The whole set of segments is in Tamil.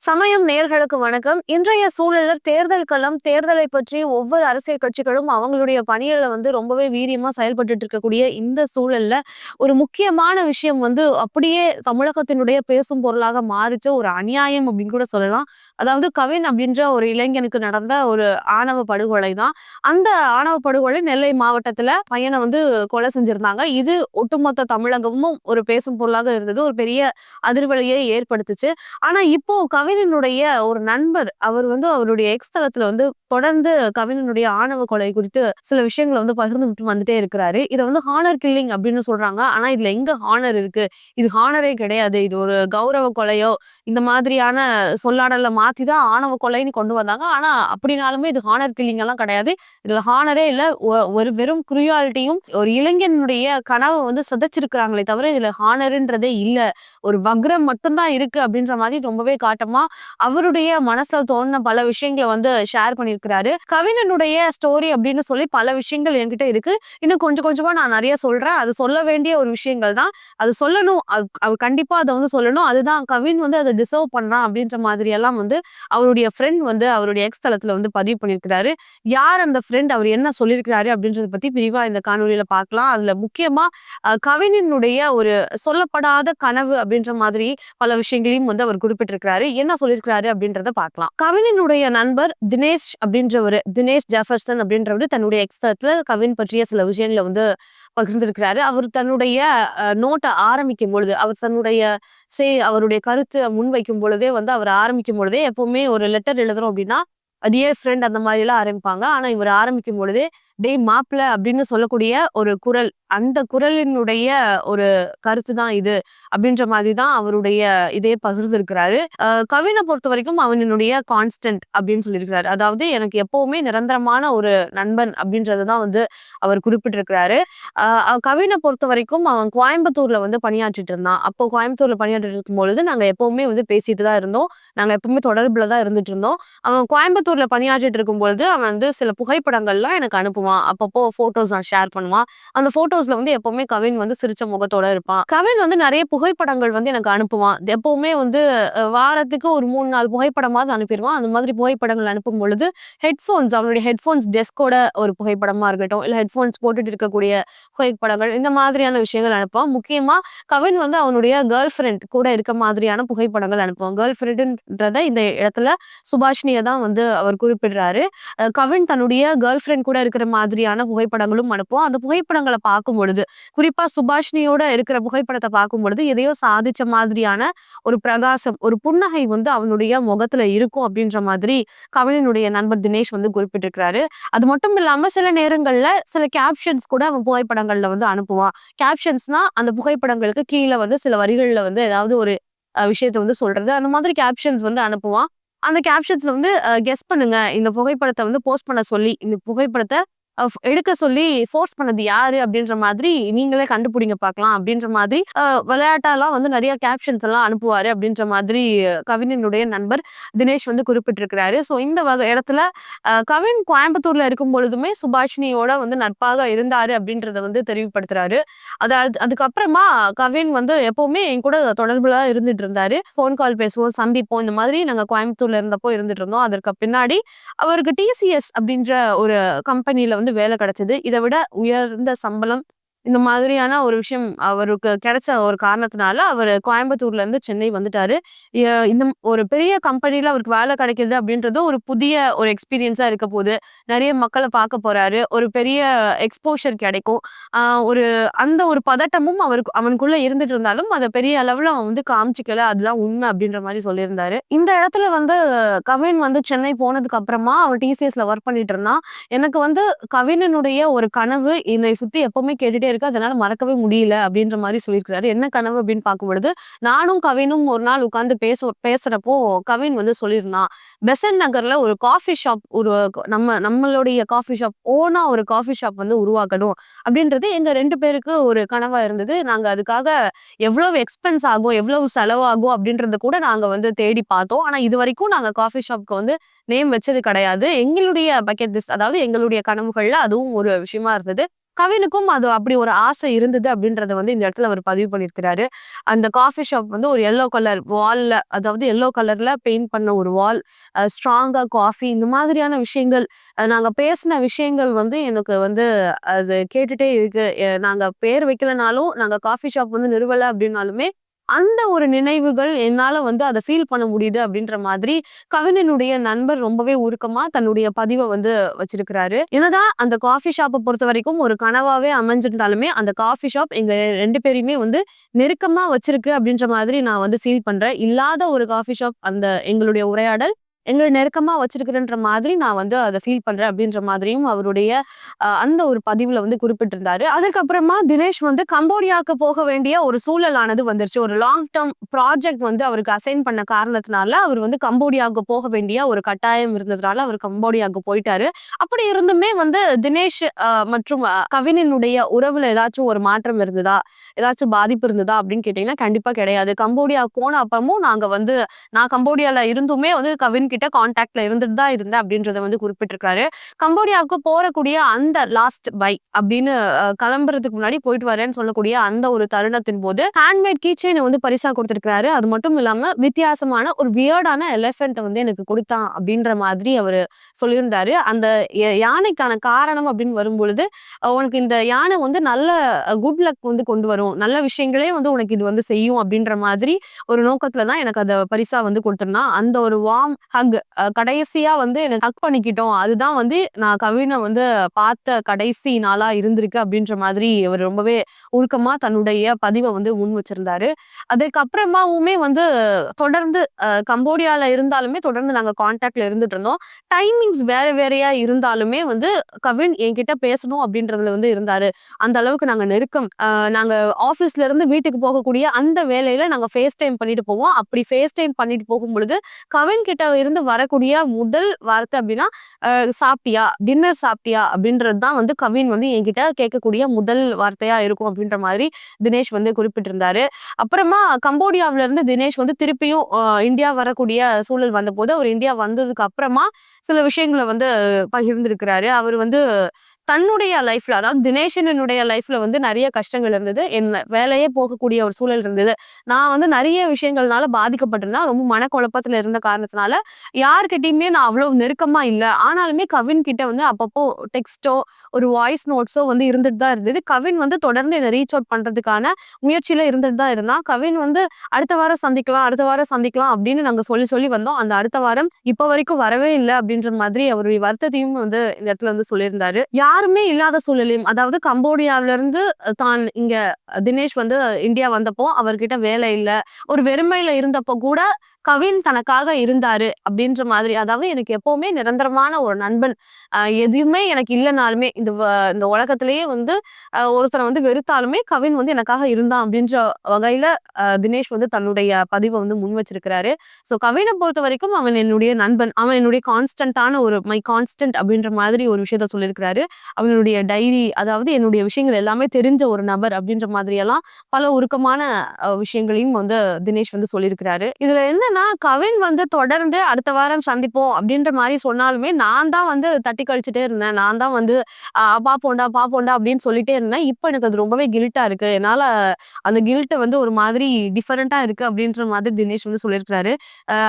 சமயம் நேர்களுக்கு வணக்கம். இன்றைய சூழலில் தேர்தல் களம் தேர்தலை பற்றி ஒவ்வொரு அரசியல் கட்சிகளும் அவங்களுடைய பணிகளை வந்து ரொம்பவே வீரியமா செயல்பட்டு இருக்கக்கூடிய இந்த சூழல்ல ஒரு முக்கியமான விஷயம் வந்து அப்படியே தமிழகத்தினுடைய பேசும் பொருளாக மாறிச்ச. ஒரு அநியாயம் அப்படின்னு கூட சொல்லலாம். அதாவது கவின் அப்படின்ற ஒரு இளைஞனுக்கு நடந்த ஒரு ஆணவ படுகொலை தான். அந்த ஆணவ படுகொலை நெல்லை மாவட்டத்துல பையனை வந்து கொலை செஞ்சிருந்தாங்க. இது ஒட்டுமொத்த தமிழகமும் ஒரு பேசும் பொருளாக இருந்தது. ஒரு பெரிய அதிர்வலையை ஏற்படுத்துச்சு. ஆனா இப்போ கவினனுடைய ஒரு நண்பர் அவர் வந்து அவருடைய எக்ஸ் தளத்துல வந்து தொடர்ந்து கவினனுடைய ஆணவ கொலை குறித்து சில விஷயங்களை வந்து பகிர்ந்து விட்டு வந்துட்டே இருக்கிறாரு. இதை வந்து ஹானர் கில்லிங் அப்படின்னு சொல்றாங்க. ஆனா இதுல எங்க ஹானர் இருக்கு? இது ஹானரே கிடையாது. இது ஒரு கௌரவ கொலையோ இந்த மாதிரியான சொல்லாடல மாற்றி தான் ஆணவ கொலைன்னு கொண்டு வந்தாங்க. ஆனால் அப்படினாலுமே இது ஹானர் கில்லிங் எல்லாம் கிடையாது. இதில் ஹானரே இல்லை. ஒரு வெறும் குரியாலிட்டியும் ஒரு இளைஞனுடைய கனவை வந்து சிதைச்சிருக்கிறாங்களே தவிர இதில் ஹானருன்றதே இல்லை. ஒரு வக்ரம் மட்டும்தான் இருக்குது அப்படின்ற மாதிரி ரொம்பவே காட்டமாக அவருடைய மனசில் தோணின பல விஷயங்களை வந்து ஷேர் பண்ணியிருக்கிறாரு. கவினனுடைய ஸ்டோரி அப்படின்னு சொல்லி பல விஷயங்கள் என்கிட்ட இருக்கு. இன்னும் கொஞ்சம் கொஞ்சமா நான் நிறைய சொல்றேன். அது சொல்ல வேண்டிய ஒரு விஷயங்கள் தான். அது சொல்லணும். அவர் கண்டிப்பா அதை வந்து சொல்லணும். அதுதான் கவின் வந்து அதை டிசர்வ் பண்ணான் அப்படின்ற மாதிரி எல்லாம் வந்து அவருடைய ஃப்ரெண்ட் வந்து அவருடைய எக்ஸ் தளத்துல வந்து பதிவு பண்ணியிருக்கிறாரு யார் அந்த ஃப்ரெண்ட் அவர் என்ன சொல்லியிருக்கிறாரு அப்படின்றத பத்தி விரிவா இந்த காணொலியில பார்க்கலாம். அதுல முக்கியமா கவினினுடைய ஒரு சொல்லப்படாத கனவு அப்படின்ற மாதிரி பல விஷயங்களையும் வந்து அவர் குறிப்பிட்டிருக்கிறாரு. என்ன சொல்லியிருக்கிறாரு அப்படின்றத பார்க்கலாம். கவினினுடைய நண்பர் தினேஷ் அப்படின்றவர் தினேஷ் ஜெஃபர்சன் அப்படின்றவர் தன்னுடைய எக்ஸ் தளத்துல கவின் பற்றிய சில விஷயங்களை வந்து பகிர்ந்திருக்கிறாரு. அவர் தன்னுடைய நோட்டை ஆரம்பிக்கும் பொழுது அவர் தன்னுடைய சே அவருடைய கருத்தை முன்வைக்கும் பொழுதே வந்து அவர் ஆரம்பிக்கும் பொழுதே எப்பவுமே ஒரு லெட்டர் எழுதுறோம் அப்படின்னா டியர் ஃப்ரெண்ட் அந்த மாதிரி எல்லாம் ஆரம்பிப்பாங்க. ஆனால் இவர் ஆரம்பிக்கும் பொழுதே டே மாப்பிள்ள அப்படின்னு சொல்லக்கூடிய ஒரு குரல் அந்த குரலினுடைய ஒரு கருத்து தான் இது அப்படின்ற மாதிரி தான் அவருடைய இதே பகிர்ந்திருக்கிறாரு. கவினை பொறுத்த வரைக்கும் அவனுடைய கான்ஸ்டன்ட் அப்படின்னு சொல்லியிருக்கிறாரு. அதாவது எனக்கு எப்பவுமே நிரந்தரமான ஒரு நண்பன் அப்படின்றத தான் வந்து அவர் குறிப்பிட்டிருக்கிறாரு. கவினை பொறுத்த வரைக்கும் அவன் கோயம்புத்தூர்ல வந்து பணியாற்றிட்டு இருந்தான். அப்போ கோயம்புத்தூர்ல பணியாற்றிட்டு இருக்கும் பொழுது நாங்க எப்பவுமே வந்து பேசிட்டு தான் இருந்தோம். நாங்க எப்பவுமே தொடர்புல தான் இருந்துட்டு இருந்தோம். அவன் கோயம்புத்தூர்ல பணியாற்றிட்டு இருக்கும் பொழுது அவன் வந்து சில புகைப்படங்கள்லாம் எனக்கு அனுப்புவான். பண்ணுவான். அப்பப்போ போட்டோஸ் நான் ஷேர் பண்ணுவான். அந்த போட்டோஸ்ல வந்து எப்பவுமே கவின் வந்து சிரிச்ச முகத்தோட இருப்பான். கவின் வந்து நிறைய புகைப்படங்கள் வந்து எனக்கு அனுப்புவான். எப்பவுமே வந்து வாரத்துக்கு ஒரு மூணு நாலு புகைப்படமாவது அனுப்பிடுவான் அந்த மாதிரி புகைப்படங்கள் அனுப்பும் பொழுது ஹெட்ஃபோன்ஸ் அவனுடைய ஹெட்ஃபோன்ஸ் டெஸ்கோட ஒரு புகைப்படமா இருக்கட்டும் இல்ல ஹெட்ஃபோன்ஸ் போட்டுட்டு இருக்கக்கூடிய புகைப்படங்கள் இந்த மாதிரியான விஷயங்கள் அனுப்புவான். முக்கியமா கவின் வந்து அவனுடைய கேர்ள் ஃப்ரெண்ட் கூட இருக்க மாதிரியான புகைப்படங்கள் அனுப்புவான். கேர்ள் ஃப்ரெண்டுன்றத இந்த இடத்துல சுபாஷினியை தான் வந்து அவர் குறிப்பிடுறாரு. கவின் தன்னுடைய கேர்ள் ஃப்ரெண்ட் கூட இருக்கிற மாதிரியான புகைப்படங்களும் அனுப்புவோம். அந்த புகைப்படங்களை பார்க்கும் பொழுது குறிப்பா சுபாஷினியோட இருக்கிற புகைப்படத்தை பார்க்கும் பொழுது எதையோ சாதிச்ச மாதிரியான ஒரு பிரகாசம் ஒரு புன்னகை வந்து அவனுடைய முகத்துல இருக்கும் அப்படின்ற மாதிரி கவிஞனுடைய நண்பர் தினேஷ் வந்து குறிப்பிட்டிருக்கிறாரு. அது மட்டும் இல்லாம சில நேரங்கள்ல சில கேப்ஷன்ஸ் கூட அவன் புகைப்படங்கள்ல வந்து அனுப்புவான். கேப்ஷன்ஸ்னா அந்த புகைப்படங்களுக்கு கீழே வந்து சில வரிகள்ல வந்து ஏதாவது ஒரு விஷயத்த வந்து சொல்றது. அந்த மாதிரி கேப்ஷன்ஸ் வந்து அனுப்புவான். அந்த கேப்ஷன்ஸ்ல வந்து கெஸ் பண்ணுங்க. இந்த புகைப்படத்தை வந்து போஸ்ட் பண்ண சொல்லி இந்த புகைப்படத்தை எடுக்க சொல்லி ஃபோர்ஸ் பண்ணது யாரு அப்படின்ற மாதிரி நீங்களே கண்டுபிடிங்க பார்க்கலாம் அப்படின்ற மாதிரி விளையாட்டாலாம் வந்து நிறைய கேப்ஷன்ஸ் எல்லாம் அனுப்புவாரு அப்படின்ற மாதிரி கவினினுடைய நண்பர் தினேஷ் வந்து குறிப்பிட்டிருக்கிறாரு. ஸோ இந்த வகை இடத்துல கவின் கோயம்புத்தூர்ல இருக்கும் பொழுதுமே சுபாஷினியோட வந்து நட்பாக இருந்தாரு அப்படின்றத வந்து தெரிவுபடுத்துறாரு. அதாவது அதுக்கப்புறமா கவின் வந்து எப்பவுமே என் கூட தொடர்புல இருந்துட்டு இருந்தாரு. ஃபோன் கால் பேசுவோம் சந்திப்போம் இந்த மாதிரி நாங்கள் கோயம்புத்தூர்ல இருந்தப்போ இருந்துட்டு இருந்தோம். அதற்கு பின்னாடி அவருக்கு டிசிஎஸ் அப்படின்ற ஒரு கம்பெனியில வந்து வேலை கிடைச்சது. இதை விட உயர்ந்த சம்பளம் இந்த மாதிரியான ஒரு விஷயம் அவருக்கு கிடைச்ச ஒரு காரணத்தினால அவர் கோயம்புத்தூர்ல இருந்து சென்னை வந்துட்டாரு. இந்த ஒரு பெரிய கம்பெனில அவருக்கு வேலை கிடைக்குது அப்படின்றது ஒரு புதிய ஒரு எக்ஸ்பீரியன்ஸா இருக்க போகுது நிறைய மக்களை பார்க்க போறாரு. ஒரு பெரிய எக்ஸ்போஷர் கிடைக்கும். ஒரு அந்த ஒரு பதட்டமும் அவருக்கு அவனுக்குள்ள இருந்துட்டு இருந்தாலும் அதை பெரிய அளவுல அவன் வந்து காமிச்சிக்கல அதுதான் உண்மை அப்படின்ற மாதிரி சொல்லியிருந்தாரு. இந்த இடத்துல வந்து கவின் வந்து சென்னை போனதுக்கு அப்புறமா அவன் டிசிஎஸ்ல ஒர்க் பண்ணிட்டு இருந்தான். எனக்கு வந்து கவினனுடைய ஒரு கனவு என்னை சுத்தி எப்பவுமே கேட்டுட்டே இருக்கு. அதனால மறக்கவே முடியல அப்படின்ற மாதிரி சொல்லியிருக்கிறாரு. என்ன கனவு அப்படின்னு பார்க்கும் பொழுது நானும் கவினும் ஒரு நாள் உட்காந்து பேச பேசுறப்போ கவின் வந்து சொல்லியிருந்தான் பெசன் நகர்ல ஒரு காஃபி ஷாப் ஒரு நம்ம நம்மளுடைய காஃபி ஷாப் ஓனா ஒரு காஃபி ஷாப் வந்து உருவாக்கணும். அப்படின்றது எங்க ரெண்டு பேருக்கு ஒரு கனவா இருந்தது. நாங்க அதுக்காக எவ்வளவு எக்ஸ்பென்ஸ் ஆகும் எவ்வளவு செலவாகும் அப்படின்றத கூட நாங்க வந்து தேடி பார்த்தோம். ஆனா இது வரைக்கும் நாங்க காஃபி ஷாப்க்கு வந்து நேம் வச்சது கிடையாது. எங்களுடைய பக்கெட் லிஸ்ட் அதாவது எங்களுடைய கனவுகள்ல அதுவும் ஒரு விஷயமா இருந்தது. கவினுக்கும் அது அப்படி ஒரு ஆசை இருந்தது அப்படின்றத வந்து இந்த இடத்துல அவர் பதிவு பண்ணியிருக்கிறாரு. அந்த காஃபி ஷாப் வந்து ஒரு எல்லோ கலர் வால்ல அதாவது எல்லோ கலர்ல பெயிண்ட் பண்ண ஒரு வால் ஸ்ட்ராங்கா காஃபி இந்த மாதிரியான விஷயங்கள் நாங்க பேசின விஷயங்கள் வந்து எனக்கு வந்து அது கேட்டுட்டே இருக்கு. நாங்க பேர் வைக்கலனாலும் நாங்க காஃபி ஷாப் வந்து நிறுவலை அப்படின்னாலுமே அந்த ஒரு நினைவுகள் என்னால வந்து அதை ஃபீல் பண்ண முடியுது அப்படின்ற மாதிரி கவினனுடைய நண்பர் ரொம்பவே உருக்கமா தன்னுடைய பதிவை வந்து வச்சிருக்கிறாரு. என்னதான் அந்த காஃபி ஷாப்பை பொறுத்த வரைக்கும் ஒரு கனவாவே அமைஞ்சிருந்தாலுமே அந்த காஃபி ஷாப் எங்க ரெண்டு பேரையுமே வந்து நெருக்கமா வச்சிருக்கு அப்படின்ற மாதிரி நான் வந்து ஃபீல் பண்றேன். இல்லாத ஒரு காஃபி ஷாப் அந்த எங்களுடைய உரையாடல் எங்களை நெருக்கமா வச்சிருக்கிறன்ற மாதிரி நான் வந்து அதை ஃபீல் பண்றேன் அப்படின்ற மாதிரியும் அவருடைய அந்த ஒரு பதிவுல வந்து குறிப்பிட்டிருந்தாரு. அதுக்கப்புறமா தினேஷ் வந்து கம்போடியாவுக்கு போக வேண்டிய ஒரு சூழலானது வந்துருச்சு. ஒரு லாங் டேர்ம் ப்ராஜெக்ட் வந்து அவருக்கு அசைன் பண்ண காரணத்தினால அவர் வந்து கம்போடியாவுக்கு போக வேண்டிய ஒரு கட்டாயம் இருந்ததுனால அவர் கம்போடியாவுக்கு போயிட்டாரு. அப்படி இருந்துமே வந்து தினேஷ் மற்றும் கவினினுடைய உறவுல ஏதாச்சும் ஒரு மாற்றம் இருந்ததா? ஏதாச்சும் பாதிப்பு இருந்ததா? அப்படின்னு கேட்டீங்கன்னா கண்டிப்பா கிடையாது. கம்போடியா போன அப்புறமும் நாங்க வந்து நான் கம்போடியால இருந்துமே வந்து கவின் கிட்ட கான்டாக்ட்ல இருந்துட்டு தான் இருந்தேன் அப்படின்றத வந்து குறிப்பிட்டிருக்காரு கம்போடியாவுக்கு போறக்கூடிய அந்த லாஸ்ட் பை அப்படின்னு கிளம்புறதுக்கு முன்னாடி போயிட்டு வரேன்னு சொல்லக்கூடிய அந்த ஒரு தருணத்தின் போது ஹேண்ட்மேட் கீச்சைனை வந்து பரிசா கொடுத்திருக்காரு அது மட்டும் இல்லாம வித்தியாசமான ஒரு வியர்டான எலிஃபென்ட் வந்து எனக்கு கொடுத்தான் அப்படின்ற மாதிரி அவர் சொல்லியிருந்தாரு. அந்த யானைக்கான காரணம் அப்படின்னு வரும்பொழுது உனக்கு இந்த யானை வந்து நல்ல குட் லக் வந்து கொண்டு வரும். நல்ல விஷயங்களே வந்து உனக்கு இது வந்து செய்யும் அப்படின்ற மாதிரி ஒரு நோக்கத்துல தான் எனக்கு அதை பரிசா வந்து கொடுத்துருந்தான். அந்த ஒரு வார்ம் ஹக் கடைசியா வந்து எனக்கு ஹக் பண்ணிக்கிட்டோம். அதுதான் வந்து நான் கவினை வந்து பார்த்த கடைசி நாளா இருந்திருக்கு அப்படின்ற மாதிரி அவர் ரொம்பவே உருக்கமா தன்னுடைய பதிவை வந்து முன் வச்சிருந்தாரு. அதுக்கப்புறமாவுமே வந்து தொடர்ந்து கம்போடியால இருந்தாலுமே தொடர்ந்து நாங்க கான்டாக்ட்ல இருந்துட்டு இருந்தோம். டைமிங்ஸ் வேற வேறையா இருந்தாலுமே வந்து கவின் என்கிட்ட பேசணும் அப்படின்றதுல வந்து இருந்தாரு. அந்த அளவுக்கு நாங்க நெருக்கம் நாங்க ஆஃபீஸ்ல இருந்து வீட்டுக்கு போகக்கூடிய அந்த வேலையில நாங்க ஃபேஸ் டைம் பண்ணிட்டு போவோம். அப்படி ஃபேஸ் டைம் பண்ணிட்டு போகும் பொழுது கவின் கிட்ட இருந்து வரக்கூடிய முதல் வார்த்தை அப்படின்னா சாப்பிட்டியா? டின்னர் சாப்பிட்டியா? அப்படின்றது தான் வந்து கவின் வந்து என்கிட்ட கேட்கக்கூடிய முதல் வார்த்தையா இருக்கும் அப்படின்ற மாதிரி தினேஷ் வந்து குறிப்பிட்டிருந்தாரு. அப்புறமா கம்போடியாவில இருந்து தினேஷ் வந்து திருப்பியும் இந்தியா வரக்கூடிய சூழல் வந்த போது அவர் இந்தியா வந்ததுக்கு அப்புறமா சில விஷயங்களை வந்து பகிர்ந்திருக்கிறாரு. அவர் வந்து தன்னுடைய லைஃப்ல அதாவது தினேஷனுடைய லைஃப்ல வந்து நிறைய கஷ்டங்கள் இருந்தது. என்ன வேலையே போகக்கூடிய ஒரு சூழல் இருந்தது. நான் வந்து நிறைய விஷயங்கள்னால பாதிக்கப்பட்டிருந்தேன். ரொம்ப மனக்குழப்பத்துல இருந்த காரணத்தினால யார்கிட்டயுமே நான் அவ்வளவு நெருக்கமா இல்லை. ஆனாலுமே கவின் கிட்ட வந்து அப்பப்போ டெக்ஸ்டோ ஒரு வாய்ஸ் நோட்ஸோ வந்து இருந்துட்டு தான் இருந்தது. கவின் வந்து தொடர்ந்து என்னை ரீச் அவுட் பண்றதுக்கான முயற்சியில இருந்துட்டு தான் இருந்தான். கவின் வந்து அடுத்த வாரம் சந்திக்கலாம் அடுத்த வாரம் சந்திக்கலாம் அப்படின்னு நாங்க சொல்லி சொல்லி வந்தோம். அந்த அடுத்த வாரம் இப்ப வரைக்கும் வரவே இல்லை அப்படின்ற மாதிரி அவருடைய வருத்தத்தையும் வந்து இந்த இடத்துல வந்து சொல்லியிருந்தாரு. யார் யாருமே இல்லாத சூழலையும் அதாவது கம்போடியாவிலிருந்து தான் இங்க தினேஷ் வந்து இந்தியா வந்தப்போ அவர்கிட்ட வேலை இல்லை. ஒரு வெறுமையில இருந்தப்போ கூட கவின் தனக்காக இருந்தாரு அப்படின்ற மாதிரி அதாவது எனக்கு எப்பவுமே நிரந்தரமான ஒரு நண்பன் எதுவுமே எனக்கு இல்லைனாலுமே இந்த இந்த உலகத்திலேயே வந்து ஒருத்தரை வந்து வெறுத்தாலுமே கவின் வந்து எனக்காக இருந்தான் அப்படின்ற வகையில தினேஷ் வந்து தன்னுடைய பதிவை வந்து முன் வச்சிருக்கிறாரு. ஸோ கவினை பொறுத்த வரைக்கும் அவன் என்னுடைய நண்பன் அவன் என்னுடைய கான்ஸ்டன்டான ஒரு மை கான்ஸ்டன்ட் அப்படின்ற மாதிரி ஒரு விஷயத்த சொல்லியிருக்கிறாரு. அவனுடைய டைரி அதாவது என்னுடைய விஷயங்கள் எல்லாமே தெரிஞ்ச ஒரு நபர் அப்படின்ற மாதிரியெல்லாம் பல உருக்கமான விஷயங்களையும் வந்து தினேஷ் வந்து சொல்லியிருக்கிறாரு. இதுல என்ன என்னன்னா கவின் வந்து தொடர்ந்து அடுத்த வாரம் சந்திப்போம் அப்படின்ற மாதிரி சொன்னாலுமே நான் தான் வந்து தட்டி கழிச்சுட்டே இருந்தேன். நான் தான் வந்து பாப்போண்டா பாப்போண்டா அப்படின்னு சொல்லிட்டே இருந்தேன். இப்போ எனக்கு அது ரொம்பவே கில்ட்டா இருக்கு. என்னால அந்த கில்ட்டை வந்து ஒரு மாதிரி டிஃபரெண்டா இருக்கு அப்படின்ற மாதிரி தினேஷ் வந்து சொல்லியிருக்கிறாரு.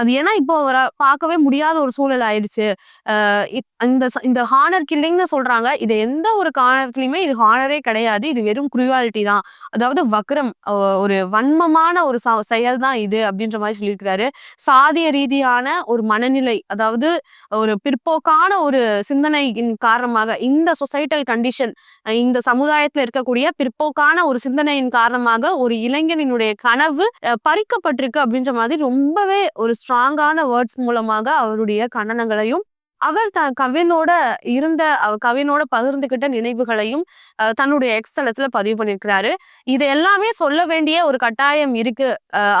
அது ஏன்னா இப்போ வர பார்க்கவே முடியாத ஒரு சூழல் ஆயிடுச்சு. இந்த இந்த ஹானர் கில்லிங்னு சொல்றாங்க. இது எந்த ஒரு காரணத்துலயுமே இது ஹானரே கிடையாது. இது வெறும் குரியாலிட்டி தான். அதாவது வக்ரம் ஒரு வன்மமான ஒரு செயல் தான் இது அப்படின்ற மாதிரி சொல்லியிருக்கிறாரு. சாதிய ரீதியான ஒரு மனநிலை அதாவது ஒரு பிற்போக்கான ஒரு சிந்தனையின் காரணமாக இந்த சொசைட்டல் கண்டிஷன் இந்த சமுதாயத்தில் இருக்கக்கூடிய பிற்போக்கான ஒரு சிந்தனையின் காரணமாக ஒரு இளைஞனினுடைய கனவு பறிக்கப்பட்டிருக்கு அப்படின்ற மாதிரி ரொம்பவே ஒரு ஸ்ட்ராங்கான வேர்ட்ஸ் மூலமாக அவருடைய கண்டனங்களையும் அவர் த கவினோட இருந்த கவினோட பகிர்ந்துகிட்ட நினைவுகளையும் தன்னுடைய எக்ஸ்தலத்துல பதிவு பண்ணியிருக்கிறாரு இது எல்லாமே சொல்ல வேண்டிய ஒரு கட்டாயம் இருக்கு.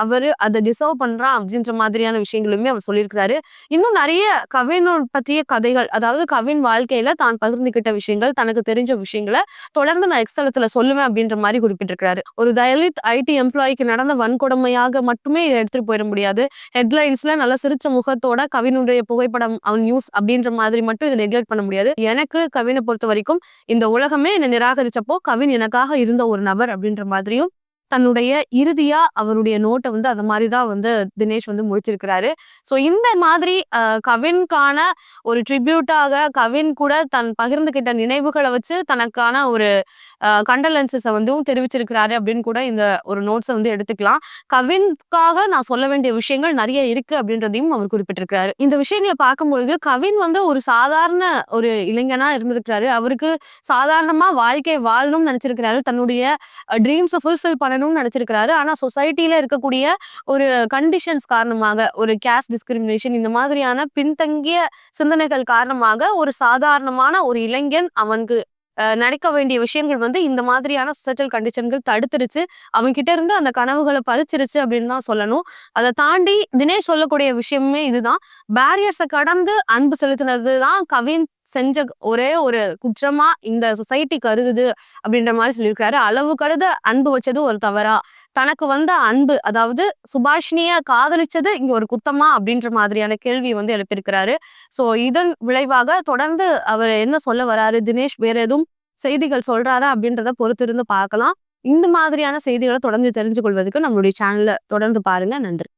அவரு அதை டிசர்வ் பண்றான் அப்படின்ற மாதிரியான விஷயங்களுமே அவர் சொல்லியிருக்கிறாரு இன்னும் நிறைய கவினோட பத்திய கதைகள் அதாவது கவின் வாழ்க்கையில தான் பகிர்ந்துகிட்ட விஷயங்கள் தனக்கு தெரிஞ்ச விஷயங்களை தொடர்ந்து நான் எக்ஸ்தலத்துல சொல்லுவேன் அப்படின்ற மாதிரி குறிப்பிட்டிருக்கிறாரு. ஒரு தலித் ஐடி எம்ப்ளாய்க்கு நடந்த வன்கொடுமையாக மட்டுமே இதை எடுத்துட்டு போயிட முடியாது. ஹெட்லைன்ஸ்ல நல்ல சிரிச்ச முகத்தோட கவினுடைய புகைப்படம் அவன் நியூஸ் அப்படின்னு அப்படின்ற மாதிரி மட்டும் இதை நெக்லெக்ட் பண்ண முடியாது. எனக்கு கவினை பொறுத்த வரைக்கும் இந்த உலகமே என்னை நிராகரிச்சப்போ கவின் எனக்காக இருந்த ஒரு நபர் அப்படின்ற மாதிரியும் தன்னுடைய இறுதியா அவருடைய நோட்டை வந்து அது மாதிரி தான் வந்து தினேஷ் வந்து முடிச்சிருக்கிறாரு. ஸோ இந்த மாதிரி கவின்கான ஒரு ட்ரிபியூட்டாக கவின் கூட தன் பகிர்ந்துகிட்ட நினைவுகளை வச்சு தனக்கான ஒரு கண்டலன்சஸை வந்து தெரிவிச்சிருக்கிறாரு அப்படின்னு கூட இந்த ஒரு நோட்ஸை வந்து எடுத்துக்கலாம். கவின்காக நான் சொல்ல வேண்டிய விஷயங்கள் நிறைய இருக்கு அப்படின்றதையும் அவர் குறிப்பிட்டிருக்கிறாரு. இந்த விஷயங்களை பார்க்கும்பொழுது கவின் வந்து ஒரு சாதாரண ஒரு இளைஞனா இருந்திருக்கிறாரு. அவருக்கு சாதாரணமா வாழ்க்கை வாழணும்னு நினைச்சிருக்கிறாரு. தன்னுடைய ட்ரீம்ஸை ஃபுல்ஃபில் பண்ணணும்னு நினைச்சிருக்கிறாரு. ஆனா சொசைட்டியில இருக்கக்கூடிய ஒரு கண்டிஷன்ஸ் காரணமாக ஒரு கேஸ்ட் டிஸ்கிரிமினேஷன் இந்த மாதிரியான பின்தங்கிய சிந்தனைகள் காரணமாக ஒரு சாதாரணமான ஒரு இளைஞன் அவனுக்கு நினைக்க வேண்டிய விஷயங்கள் வந்து இந்த மாதிரியான சொசைட்டல் கண்டிஷன்கள் தடுத்துருச்சு. அவன்கிட்ட இருந்து அந்த கனவுகளை பறிச்சிருச்சு அப்படின்னு தான் சொல்லணும். அதை தாண்டி தினேஷ் சொல்லக்கூடிய விஷயமே இதுதான். பேரியர்ஸை கடந்து அன்பு செலுத்தினது தான் கவின் செஞ்ச ஒரே ஒரு குற்றமா இந்த சொசைட்டி கருதுது அப்படின்ற மாதிரி சொல்லியிருக்காரு அளவு கருத அன்பு வச்சது ஒரு தவறா? தனக்கு வந்த அன்பு அதாவது சுபாஷினிய காதலிச்சது இங்க ஒரு குத்தமா? அப்படின்ற மாதிரியான கேள்வி வந்து எழுப்பியிருக்கிறாரு. ஸோ இதன் விளைவாக தொடர்ந்து அவர் என்ன சொல்ல வராரு? தினேஷ் வேற எதுவும் செய்திகள் சொல்றாரா? அப்படின்றத பொறுத்திருந்து பார்க்கலாம். இந்த மாதிரியான செய்திகளை தொடர்ந்து தெரிஞ்சு கொள்வதற்கு நம்மளுடைய சேனல்ல தொடர்ந்து பாருங்க. நன்றி.